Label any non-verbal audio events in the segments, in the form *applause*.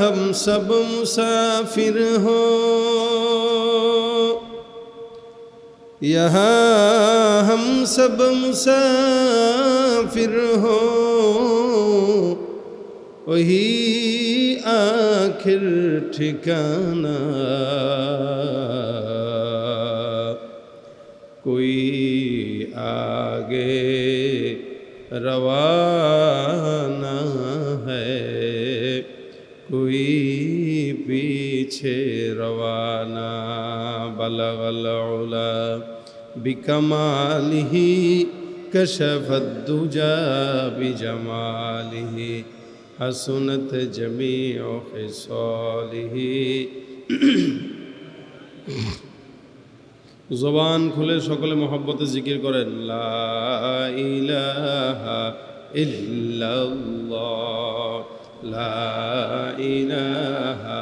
हम सब मुसाफिर हो यहाँ हम सब मुसाफिर हो वही आखिर ठिकाना कोई आगे रवाना পিছে রওয়ানা, বলগল উলা, বিকমালিহি কশফদ্দুজা বিজমালিহি জমি جميع خصاله জবান খুলে সকলে মহব্বতে জিকির করেন, লা ইলাহা ইল্লাল্লাহ, লা ইলাহা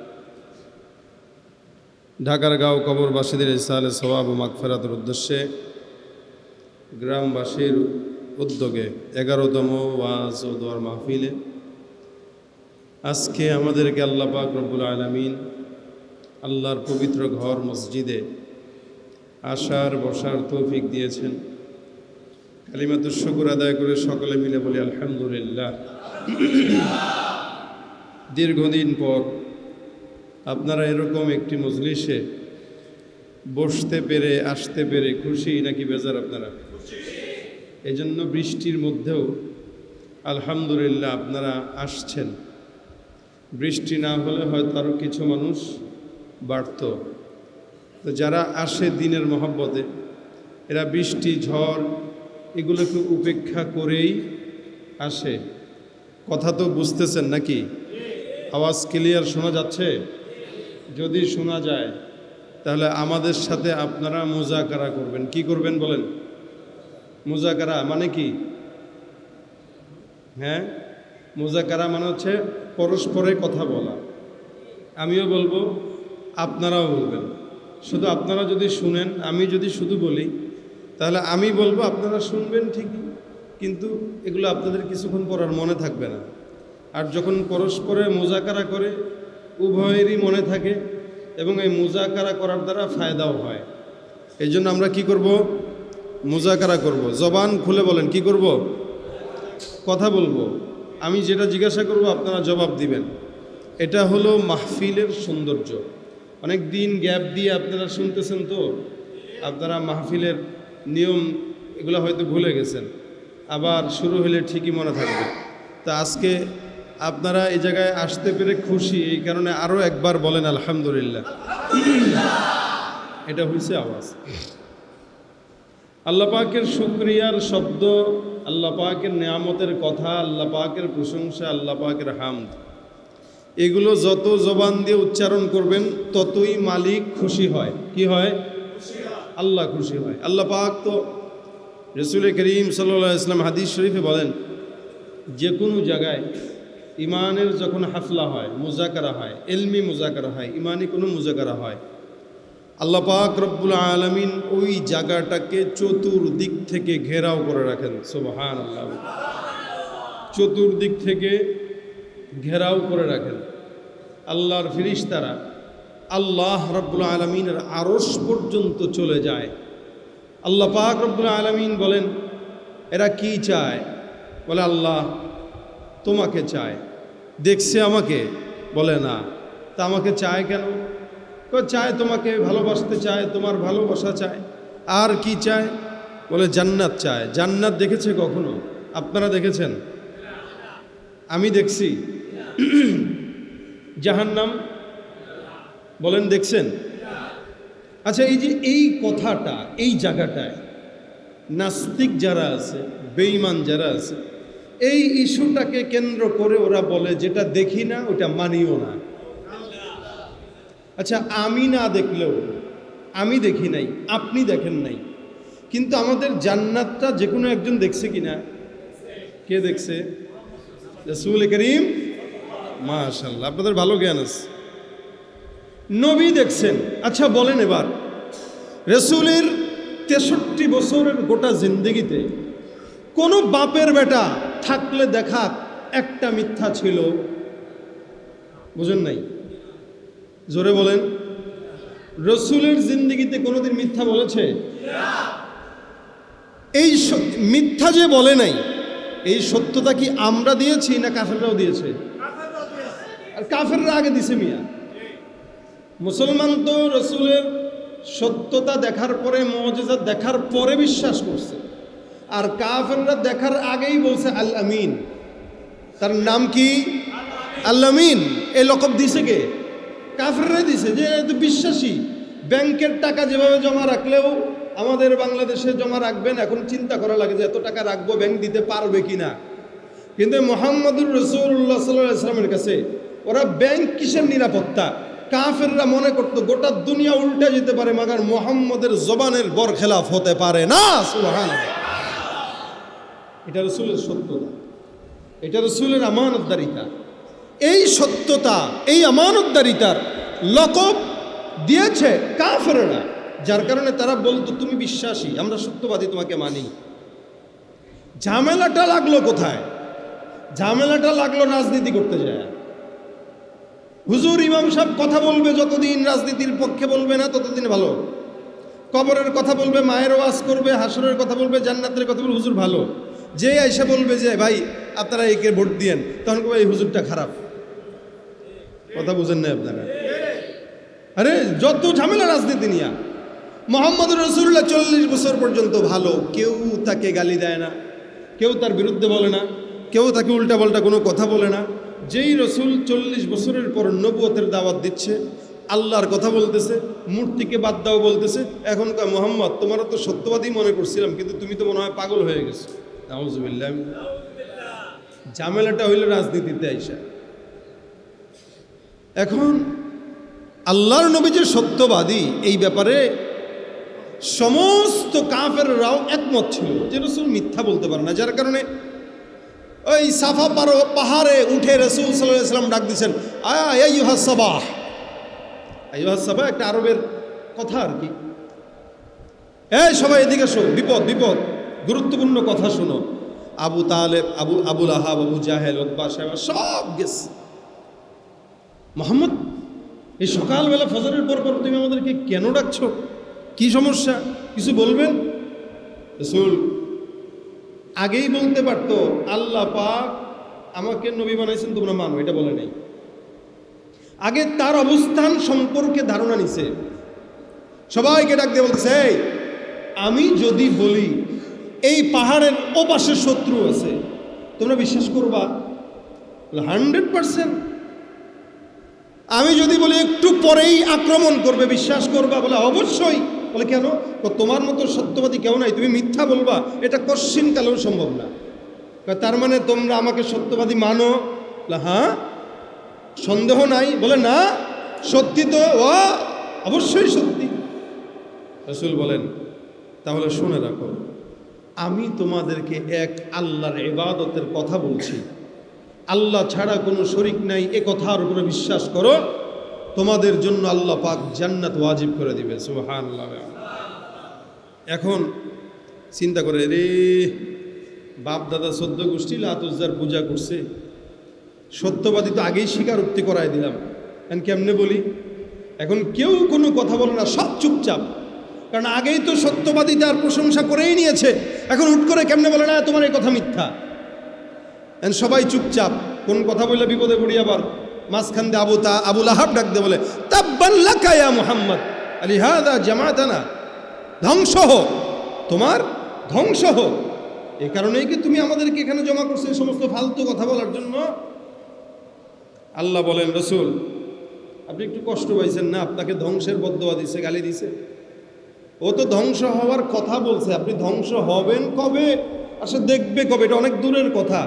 ঢাকার গাঁও কবরবাসীদের ইসালে সবাব ও মাগফেরাতের উদ্দেশ্যে গ্রামবাসীর উদ্যোগে এগারোতম ওয়াজ ও দোয়ার মাহফিলে আজকে আমাদেরকে আল্লাহ পাক রব্বুল আলমিন আল্লাহর পবিত্র ঘর মসজিদে আসার, বসার তৌফিক দিয়েছেন। কালিমাতুর শুকুর আদায় করে সকলে মিলে বলি আলহামদুলিল্লাহ। দীর্ঘদিন পর আপনারা এরকম একটি মজলিসে বসতে পেরে, আসতে পেরে খুশি নাকি বেজার আপনারা? এই জন্য বৃষ্টির মধ্যেও আলহামদুলিল্লাহ আপনারা আসছেন। বৃষ্টি না হলে হয়তো আরও কিছু মানুষ বাড়ত। তো যারা আসে দিনের মহব্বতে, এরা বৃষ্টি, ঝড়, এগুলোকে উপেক্ষা করেই আসে। কথা তো বুঝতেছেন নাকি? আওয়াজ ক্লিয়ার শোনা যাচ্ছে? যদি শোনা যায়, তাহলে আমাদের সাথে আপনারা মোজাকারা করবেন। কি করবেন বলেন? মোজাকারা মানে কি? হ্যাঁ? মোজাকারা মানে হচ্ছে পরস্পরে কথা বলা। আমিও বলব, আপনারাও বলবেন। শুধু আপনারা যদি শুনেন, আমি যদি শুধু বলি, তাহলে আমি বলব, আপনারা শুনবেন ঠিকই, কিন্তু এগুলো আপনাদের কিছুক্ষণ পর আর মনে থাকবে না। আর যখন পরস্পরে মোজাকারা করে উভয়েরই মনে থাকে এবং এই মোজাকারা করার দ্বারা ফায়দাও হয়। এই জন্য আমরা কি করব? মোজাকারা করব। জবান খুলে বলেন, কি করব? কথা বলব। আমি যেটা জিজ্ঞাসা করব, আপনারা জবাব দিবেন। এটা হলো মাহফিলের সৌন্দর্য। অনেক দিন গ্যাপ দিয়ে আপনারা শুনতেছেন তো? আপনারা মাহফিলের নিয়ম এগুলো হয়তো ভুলে গেছেন। আবার শুরু হলে ঠিকই মনে থাকবে। তা আজকে আপনারা এই জায়গায় আসতে পেরে খুশি, এই কারণে আরও একবার বলেন আলহামদুলিল্লাহ। এটা হয়েছে আওয়াজ। আল্লাহ পাকের শুক্রিয়ার শব্দ, আল্লাহ পাকের নিয়ামতের কথা, আল্লাহ পাকের প্রশংসা, আল্লাহ পাকের হামদ। এগুলো যত জবান দিয়ে উচ্চারণ করবেন, ততই মালিক খুশি হয়। কি হয়? আল্লাহ খুশি হয়। আল্লাহ পাক তো রসুল করিম সাল্লা ইসলাম হাদিস শরীফে বলেন, যে কোনো জায়গায় ইমানের যখন হাফলা হয়, মুজাকারা হয়, এলমি মুজাকারা হয়, ইমানি কোনো মুজাকারা হয়, আল্লাহ পাক রব্বুল আলমিন ওই জায়গাটাকে চতুর্দিক থেকে ঘেরাও করে রাখেন সোবাহান আল্লাহ চতুর্দিক থেকে ঘেরাও করে রাখেন। আল্লাহর ফিরিস্তারা আল্লাহ রব্বুল আলমিনের আরস পর্যন্ত চলে যায়। আল্লাহ পাক রব্বুল আলমিন বলেন, এরা কি চায়? বলে, আল্লাহ তোমাকে চায়। দেখছে আমাকে, বলে, না। তা আমাকে চায় কেন? চায় তোমাকে ভালোবাসতে, চায় তোমার ভালোবাসা চায়। আর কি চায়? বলে, জান্নাত চায়। জান্নাত দেখেছে কখনো? আপনারা দেখেছেন? আমি দেখছি। *clears throat* জাহান্নাম। বলেন, দেখছেন? আচ্ছা এই যে, এই কথাটা, এই জায়গাটায় নাস্তিক যারা আছে, বেঈমান যারা আছে এই ইস্যুটাকে কেন্দ্র করে ওরা বলে, যেটা দেখি না, ওটা মানিও না। আচ্ছা আমি না দেখলেও, আমি দেখি নাই, আপনি দেখেন নাই। কিন্তু আমাদের জান্নাতটা যে কোনো একজন দেখছে কিনা কে দেখছে? রসুল করিম? মাশাল্লাহ আপনাদের ভালো জ্ঞান আছে। নবী দেখছেন। আচ্ছা বলেন এবার। রসুলের তেষট্টি বছরের গোটা জিন্দগিতে কোনো বাপের বেটা থাকলে দেখা একটা মিথ্যা ছিল। বুঝেন নাই? জোরে বলেন। রসুলের জিন্দগিতে কোনোদিন মিথ্যা বলেছে? এই মিথ্যা যে বলে নাই, এই সত্যতা কি আমরা দিয়েছি না কাফেররাও দিয়েছে? আর কাফেররা আগে দিছে মিয়া। মুসলমান তো রসুলের সত্যতা দেখার পরে, মজেজা দেখার পরে বিশ্বাস করছে। আর কাফেররা দেখার আগেই বলছে আল আমিন তার নাম কি? আল আমিন এই লকব দিছে কে? কাফেররা দিছে, যে বিশ্বাসী। ব্যাংকের টাকা যেভাবে জমা রাখলেও আমাদের বাংলাদেশে জমা রাখবেন, এখন চিন্তা করা লাগে যে এত টাকা রাখব, ব্যাংক দিতে পারবে কি না কিন্তু মোহাম্মদুর রসুল্লাহ সাল্লাহ ইসলামের কাছে ওরা ব্যাংক কিসের নিরাপত্তা? কাফেররা মনে করতো গোটা দুনিয়া উল্টে যেতে পারে, মাগার মোহাম্মদের জবানের বরখেলাফ হতে পারে না সুবহান এটা রসুলের সত্যতা। এটা রসুলের আমানতদারিতা। এই সত্যতা, এই আমানতদারিতার লকব দিয়েছে কাফেররা, যার কারণে তারা বলতো, তুমি বিশ্বাসী, আমরা সত্যবাদী, তোমাকে মানি। ঝামেলাটা লাগল কোথায়? ঝামেলাটা লাগল রাজনীতি করতে যায়। হুজুর, ইমাম সাহেব কথা বলবে যতদিন, রাজনীতির পক্ষে বলবে না ততদিন ভালো। কবরের কথা বলবে, মায়ের ওয়াজ করবে, হাসরের কথা বলবে, জান্নাতের কথা বলবে, হুজুর ভালো। যে এসে বলবে যে, ভাই, আপনারা একে ভোট দিয়েন, তখন কবে এই হুজুরটা খারাপ? কথা বুঝেন না আপনারা? আরে, যত ঝামেলা রাজনীতি নিয়া মোহাম্মদ রসুল্লাহ চল্লিশ বছর পর্যন্ত ভালো, কেউ তাকে গালি দেয় না, কেউ তার বিরুদ্ধে বলে না, কেউ তাকে উল্টা পাল্টা কোনো কথা বলে না। যেই রসুল চল্লিশ বছরের পর নবুয়তের দাওয়াত দিচ্ছে, আল্লাহর কথা বলতেছে, মূর্তিকে বাদ দাও বলতেছে এখনকার মোহাম্মদ তোমার তো সত্যবাদী মনে করছিলাম, কিন্তু তুমি তো মনে হয় পাগল হয়ে গেছো। ঝামেলাটা হইল রাজনীতিতে আইসা। এখন আল্লাহর নবী যে সত্যবাদী এই ব্যাপারে সমস্ত কাফেররাও একমত ছিল যে রসুল মিথ্যা বলতে পারে না, যার কারণে ওই সাফা পারো পাহাড়ে উঠে রসুল সাল্লাম ডাক দিচ্ছেন আয়া সাবাহ সাবাহ একটা আরবের কথা আর কি। এই সবাই এদিকে শো বিপদ বিপদ। গুরুত্বপূর্ণ কথা শোনো। আবু তালেব আবু আবুল আহাব আবু জাহেল ওকবা সাহেব সব গেছে। মোহাম্মদ এই সকালবেলা ফজরের পর পর তুমি আমাদেরকে কেন ডাকছো? কি সমস্যা? কিছু বলবেন? রসুল আগেই বলতে পারতো আল্লাহ পাক আমাকে নবী বানাইছেন তোমরা মানো এটা বলে নাই। আগে তার অবস্থান সম্পর্কে ধারণা নিছে। সবাইকে ডাক দিয়ে বলতেছে "এই, আমি যদি বলি এই পাহাড়ের ওপাশে শত্রু আছে। তোমরা বিশ্বাস করবা? Hundred percent. আমি যদি বলি একটু পরেই আক্রমণ করবে, বিশ্বাস করবা? বলে অবশ্যই। বলে কেন? তোমার মতো সত্যবাদী কেউ নাই। তুমি মিথ্যা বলবা। এটা কশ্চিন কালেও সম্ভব না। তার মানে তোমরা আমাকে সত্যবাদী মানো? হ্যাঁ। সন্দেহ নাই? বলে না। সত্যি তো? ও অবশ্যই সত্যি। রসুল বলেন, তাহলে শুনে রাখো। আমি তোমাদেরকে এক আল্লাহর ইবাদতের কথা বলছি। আল্লাহ ছাড়া কোনো শরিক নাই, এ কথার উপরে বিশ্বাস করো। তোমাদের জন্য আল্লাহ পাক জান্নাত ওয়াজিব করে দিবে সুবহান এখন চিন্তা করে, রে বাপ দাদা সদ্য গোষ্ঠী লাতুজার পূজা করছে। সত্যবাদী তো আগেই স্বীকারোক্তি করাই দিলাম। এখন কেমনে বলি? এখন কেউ কোনো কথা বলে না, সব চুপচাপ। কারণ আগেই তো সত্যবাদী তার প্রশংসা করেই নিয়েছে। এখন হুট করে কেমনে বলে, না, তোমার এই কথা মিথ্যা। সবাই চুপচাপ, কোন কথা বললে বিপদে পড়ি আবার। মাঝখান দিয়ে আবু তা আবুল আহাব ডাক দিয়ে বলে তাব্বাল্লাকা ইয়া মুহাম্মদ। আলি হাদা জামাতানা। ধ্বংস হোক তোমার ধ্বংস হোক এই কারণেই কি তুমি আমাদেরকে এখানে জমা করছ এই সমস্ত ফালতু কথা বলার জন্য? আল্লাহ বলেন, রসুল, আপনি একটু কষ্ট পাইছেন না? আপনাকে ধ্বংসের বদয়া দিছে, গালি দিছে। ও তো ধ্বংস হওয়ার কথা বলছে, আপনি ধ্বংস হবেন কবে? আসলে দেখবে কবে? এটা অনেক দূরের কথা।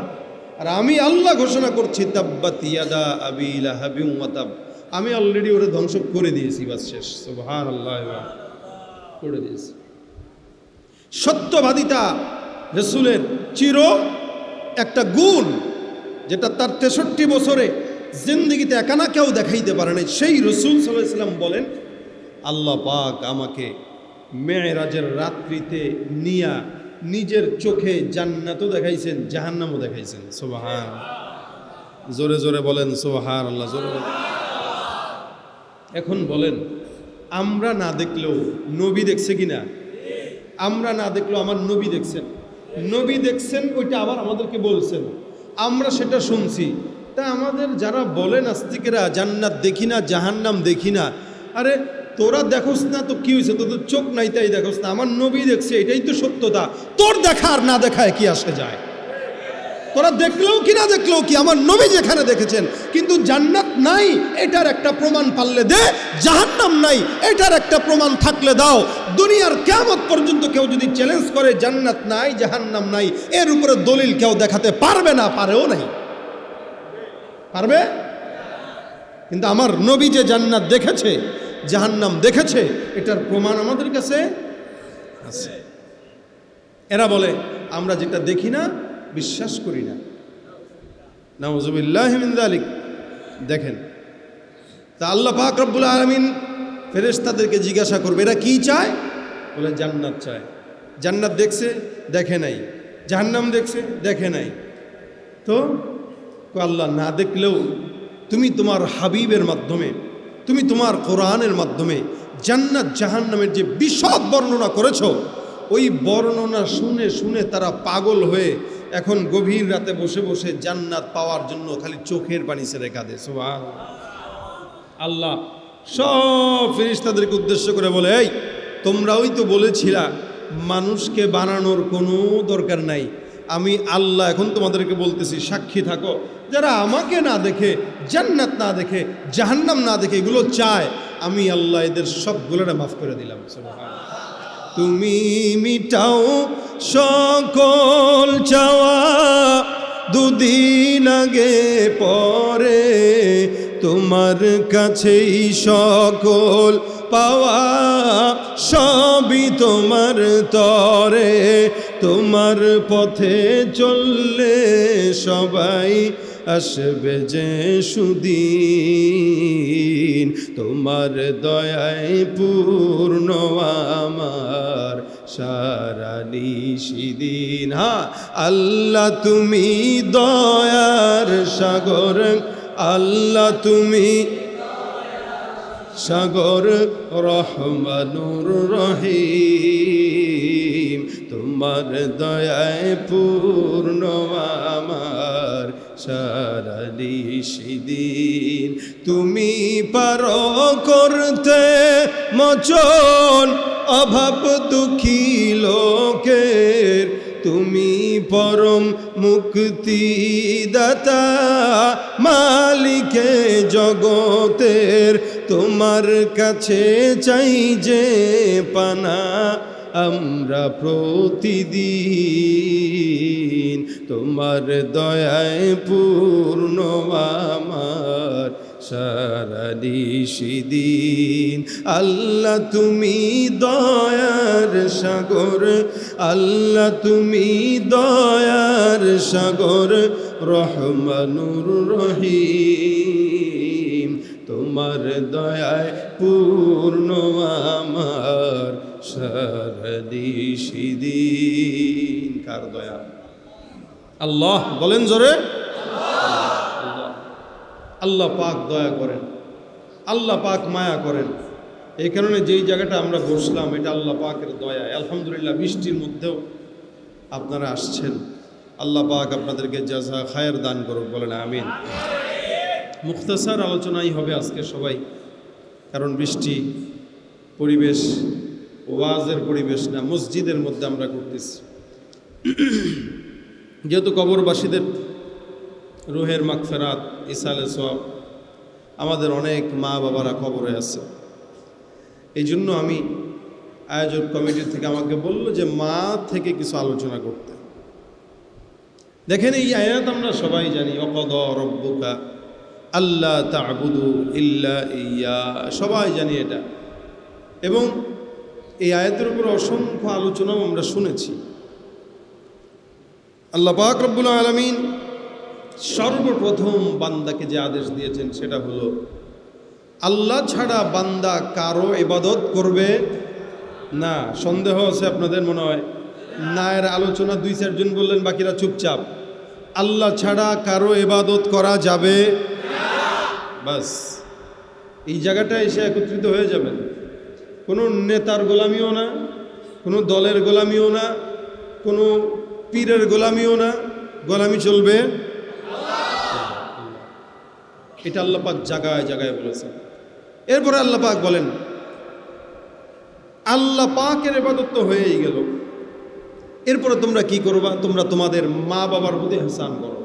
আর আমি আল্লাহ ঘোষণা করছি, তাব্বাত ইয়াদা আবি লাহাবি উমাতাব আমি অলরেডি ওরে ধ্বংস করে দিয়েছি, বাস শেষ। সুবহান আল্লাহ করে দিয়েছি। সত্যবাদিতা রসুলের চির একটা গুণ, যেটা তার তেষট্টি বছরে জিন্দিগিতে একানা কেউ দেখাইতে পারে নাই। সেই রসুল সাল্লাম বলেন, আল্লাহ পাক আমাকে মেয়েরাজের রাত্রিতে নিয়া নিজের চোখে জান্নাতও দেখাইছেন, জাহান্নামও দেখাইছেন। সোবাহান। জোরে জোরে বলেন সোবাহান আল্লাহ জোরে। এখন বলেন, আমরা না দেখলেও নবী দেখছে কিনা? আমরা না দেখলেও আমার নবী দেখছেন। নবী দেখছেন, ওইটা আবার আমাদেরকে বলছেন। আমরা সেটা শুনছি। তা আমাদের যারা বলে নাস্তিকেরা জান্নাত দেখি না, জাহান্নাম দেখি না, আরে তোরা দেখোস না তো কি হয়েছে? তোদের চোখ নাই তাই দেখোস না। আমার নবী দেখছে, এটাই তো সত্যতা। তোর দেখা আর না দেখায় কি আসে যায়? তোরা দেখলেও কি, না দেখলেও কি? আমার নবী যেখানে দেখেছেন, কিন্তু জান্নাত নাই, এটার একটা প্রমাণ পারলে দে। জাহান্নাম নাই, এটার একটা প্রমাণ থাকলে দাও। দুনিয়ার কেমন পর্যন্ত কেউ যদি চ্যালেঞ্জ করে, জান্নাত নাই, জাহান্নাম নাই, এর উপরে দলিল কেউ দেখাতে পারবে না, পারেও নাই। পারবে? কিন্তু আমার নবী যে জান্নাত দেখেছে জাহান্নাম দেখেছে, এটার প্রমাণ আমাদের কাছে আছে। এরা বলে, আমরা যেটা দেখি না, বিশ্বাস করি না। নওয়াজুবিল্লাহ আলিক দেখেন, তা আল্লাহ পাক রব্বুল আলমিন ফেরেশতাদেরকে জিজ্ঞাসা করবে, এরা কি চায়? বলে, জান্নাত চায়। জান্নাত দেখছে, দেখে নাই। জাহান্নাম দেখছে, দেখে নাই। তো আল্লাহ না দেখলেও তুমি তোমার হাবিবের মাধ্যমে তুমি তোমার কোরআনের মাধ্যমে জান্নাত জাহান্নামের যে বিশদ বর্ণনা করেছ, ওই বর্ণনা শুনে শুনে তারা পাগল হয়ে এখন গভীর রাতে বসে বসে জান্নাত পাওয়ার জন্য খালি চোখের পানি ছেড়ে কাঁদে সুবহান আল্লাহ সব ফেরেশতাদেরকে উদ্দেশ্য করে বলে, এই তোমরা ওই তো বলেছিলা, মানুষকে বানানোর কোনো দরকার নাই। আমি আল্লাহ এখন তোমাদেরকে বলতেছি, সাক্ষী থাকো। যারা আমাকে না দেখে, জান্নাত না দেখে, জাহান্নাম না দেখে এগুলো চায়, আমি আল্লাহ এদের সবগুলোটা মাফ করে দিলাম তুমি মিটাও সকল চাওয়া, দুদিন আগে পরে তোমার কাছেই সকল পাওয়া, সবই তোমার তরে, তোমার পথে চললে সবাই আসবে যে সুদিন। তোমার দয়ায় পূর্ণ আমার, সারা নিশিদিন। হা, আল্লাহ তুমি দয়ার সাগর, আল্লাহ তুমি সাগর রহমানুর রহিম, তোমার দয়ায় পূর্ণ আমার সারালি সেদিন তুমি পারো করতে মচন, অভাব দুঃখী লোকের। তুমি পরম মুক্তিদাতা, মালিকে জগতের তোমার কাছে চাই যে পানা আমরা প্রতিদিন। তোমার দয়ায় পূর্ণ আমার সারা নিশিদিন। আল্লাহ তুমি দয়ার সাগর, আল্লাহ তুমি দয়ার সাগর, রহমানুর রহিম। তোমার দয়ায় পূর্ণ আমার সারা নিশিদিন কার দয়া? আল্লাহ, বলেন জোরে। আল্লাহ পাক দয়া করেন। আল্লাহ পাক মায়া করেন। এই কারণে যেই জায়গাটা আমরা বসলাম, এটা আল্লাহ পাকের দয়া আলহামদুলিল্লাহ, বৃষ্টির মধ্যেও আপনারা আসছেন। আল্লাহ পাক আপনাদেরকে জাজা খায়ের দান করুক, বলেন আমিন। মুখতাসার আলোচনাই হবে আজকে সবাই। কারণ বৃষ্টি, পরিবেশ, ওয়াজের পরিবেশ না, মসজিদের মধ্যে আমরা করতেছি যেহেতু কবরবাসীদের রুহের মাগফেরাত ইসালে সব আমাদের অনেক মা বাবারা কবরে আছে। এই জন্য আমি আয়োজক কমিটির থেকে আমাকে বলল যে মা থেকে কিছু আলোচনা করতে। দেখেন এই আয়াত আমরা সবাই জানি অপদ রব্বুকা আল্লাহ তাবুদু ইল্লা ইয়া। সবাই জানি এটা। এবং এই আয়াতের উপর অসংখ্য আলোচনাও আমরা শুনেছি। আল্লাহ পাক রব্বুল আলমিন সর্বপ্রথম বান্দাকে যে আদেশ দিয়েছেন সেটা হলো, আল্লাহ ছাড়া বান্দা কারও ইবাদত করবে না। সন্দেহ আছে আপনাদের মনে হয়? না, এর আলোচনা দুই চারজন বললেন, বাকিরা চুপচাপ। আল্লাহ ছাড়া কারও ইবাদত করা যাবে বাস, এই জায়গাটা এসে একত্রিত হয়ে যাবেন। কোনো নেতার গোলামিও না, কোনো দলের গোলামিও না, কোনো পীরের গোলামিও না, গোলামি চলবে। এটা আল্লাপাক জায়গায় জায়গায় বলেছেন। এরপরে আল্লাপাক বলেন, আল্লাহ পাকের এবাদত তো হয়েই গেল। এরপরে তোমরা কি করবা? তোমরা তোমাদের মা বাবার প্রতি হাসান করো।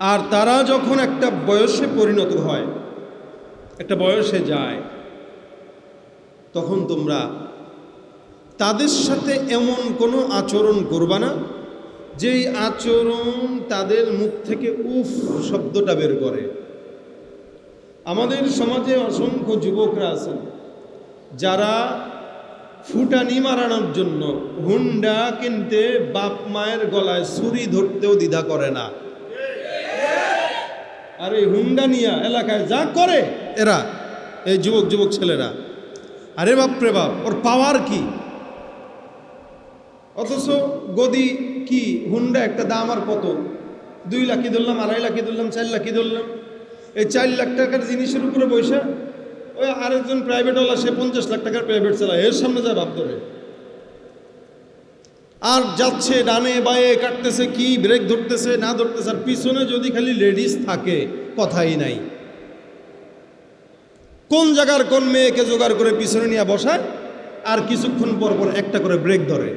আর তারা যখন একটা বয়সে পরিণত হয়, একটা বয়সে যায়, তখন তোমরা তাদের সাথে এমন কোনো আচরণ করবা না, যেই আচরণ তাদের মুখ থেকে উফ শব্দটা বের করে। আমাদের সমাজে অসংখ্য যুবকরা আছেন, যারা ফুটানি মারানোর জন্য হুন্ডা কিনতে বাপ মায়ের গলায় ছুরি ধরতেও দ্বিধা করে না। আর এই হুন্ডা নিয়া এলাকায় যা করে, এরা, এই যুবক যুবক ছেলেরা। আরে বাপরে বাপ, ওর পাওয়ার কি? অথচ গদি কি? হুন্ডা একটা দাম আর কত? দুই লাখি ধরলাম, আড়াই লাখি ধরলাম, চার লাখি ধরলাম? এই চার লাখ টাকার জিনিসের উপরে বৈশা ওই আরেকজন প্রাইভেটওয়ালা সে পঞ্চাশ লাখ টাকার প্রাইভেট চালায়, এর সামনে যায় ভাব ধরে। আর যাচ্ছে, ডানে বায়ে কাটতেছে, কি ব্রেক ধরতেছে, না ধরতেছে, আর পিছনে যদি খালি লেডিস থাকে, কথাই নাই। কোন জায়গার কোন মেয়েকে জোগাড় করে পিছনে নিয়ে বসায়, আর কিছুক্ষণ পর পর একটা করে ব্রেক ধরে।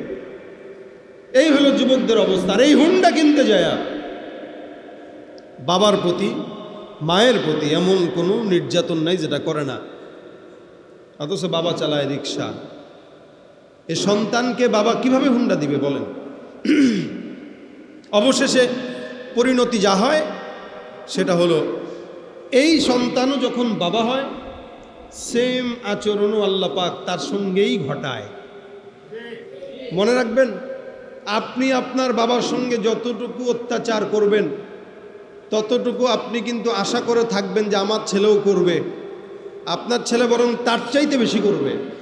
এই হলো যুবকদের অবস্থা, আর এই হুন্ডা কিনতে যায়। বাবার প্রতি, মায়ের প্রতি এমন কোনো নির্যাতন নাই যেটা করে না। অথচ বাবা চালায় রিক্সা। এ সন্তানকে বাবা কীভাবে হুন্ডা দিবে বলেন? অবশেষে পরিণতি যা হয়, সেটা হলো, এই সন্তানও যখন বাবা হয়, সেম আচরণও আল্লাহ পাক তার সঙ্গেই ঘটায়। মনে রাখবেন, আপনি আপনার বাবার সঙ্গে যতটুকু অত্যাচার করবেন, ততটুকু আপনি কিন্তু আশা করে থাকবেন যে আমার ছেলেও করবে। আপনার ছেলে বরং তার চাইতে বেশি করবে।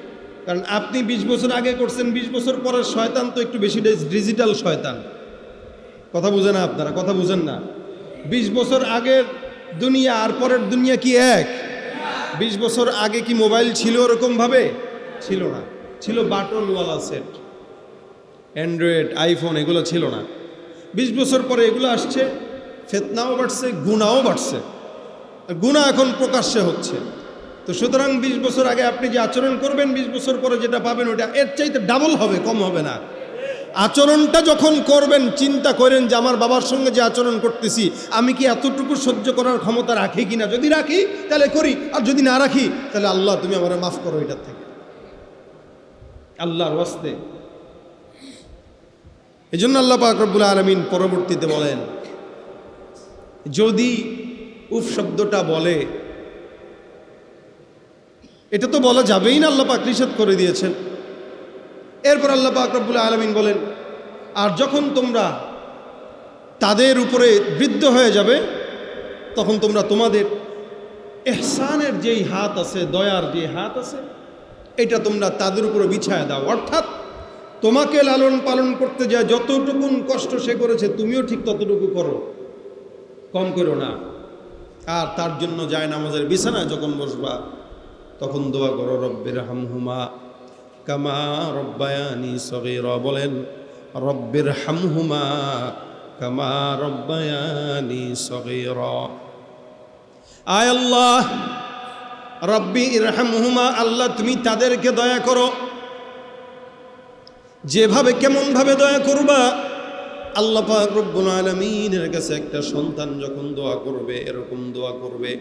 কারণ আপনি বিশ বছর আগে করছেন, বিশ বছর পরের শয়তান তো একটু বেশি ডিজিটাল শয়তান। কথা বুঝেন না আপনারা, কথা বুঝেন না। বিশ বছর আগের দুনিয়া আর পরের দুনিয়া কি এক? বিশ বছর আগে কি মোবাইল ছিল ওরকমভাবে? ছিল না। ছিল বাটনওয়ালা সেট। অ্যান্ড্রয়েড, আইফোন এগুলো ছিল না। বিশ বছর পরে এগুলো আসছে, ফেতনাও বাড়ছে, গুণাও বাড়ছে। গুণা এখন প্রকাশ্যে হচ্ছে। তো সুতরাং বিশ বছর আগে আপনি যে আচরণ করবেন, বিশ বছর পরে যেটা পাবেন ওটা এর চাইতে ডাবল হবে, কম হবে না। আচরণটা যখন করবেন, চিন্তা করেন যে আমার বাবার সঙ্গে যে আচরণ করতেছি, আমি কি এতটুকু সহ্য করার ক্ষমতা রাখি কি না যদি রাখি, তাহলে করি, আর যদি না রাখি, তাহলে আল্লাহ তুমি আমার মাফ করো এটার থেকে। আল্লাহর ওয়াস্তে। এই জন্য আল্লাহ পাক রব্বুল আলমিন পরবর্তীতে বলেন, যদি উফ শব্দটা বলে এটা তো বলা যাবেই না আল্লাহ পাক নিষেধ করে দিয়েছেন। এরপর আল্লাহ পাক রব্বুল আলমিন বলেন, আর যখন তোমরা তাদের উপরে বৃদ্ধ হয়ে যাবে, তখন তোমরা তোমাদের এহসানের যেই হাত আছে, দয়ার যে হাত আছে, এটা তোমরা তাদের উপরে বিছায় দাও। অর্থাৎ তোমাকে লালন পালন করতে যায় যতটুকুন কষ্ট সে করেছে, তুমিও ঠিক ততটুকু করো। কম করো না। আর তার জন্য যায় নামাজের বিছানায় যখন বসবা তখন দোয়া করো, রব্বের হামহুমা কামা রব্বায়ানি সগীর। বলেন, রব্বের হামহুমা কামা রব্বায়ানি সগীর। আয় আল্লাহ, রব্বি ইরহামহুমা, আল্লাহ তুমি তাদেরকে দয়া করো। যেভাবে কেমনভাবে দয়া করবা, আল্লাহ রব্বুল আলমিনের কাছে একটা সন্তান যখন দোয়া করবে, এরকম দোয়া করবে।